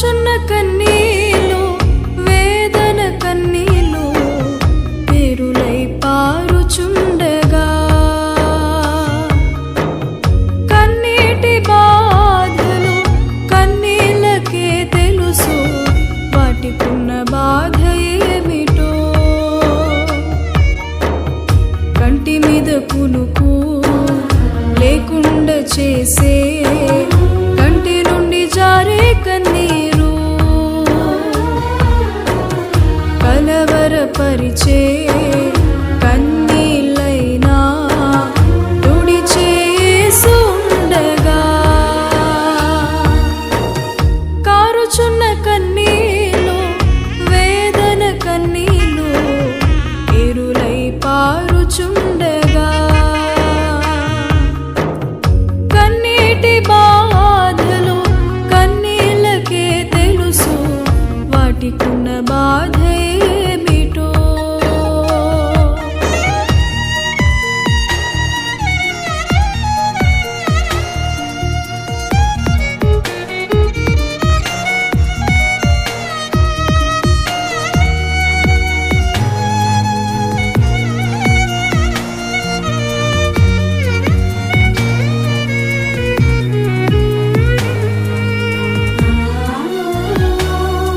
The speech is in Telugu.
కారుచున్న కన్నీలు వేదన కన్నీలు పేరులై పారుచుండగా. కన్నీటి బాధలు కన్నీళ్ళకే తెలుసు వాటికున్న బాధ ఏమిటో. కంటి మీద కునుకు లేకుండా చేసే స్థిరపరిచే కన్నీళ్ళైనా తుడిచేసుండగా. కారుచున్న కన్నీళ్ళు వేదన కన్నీలు ఎరులై పారుచున్న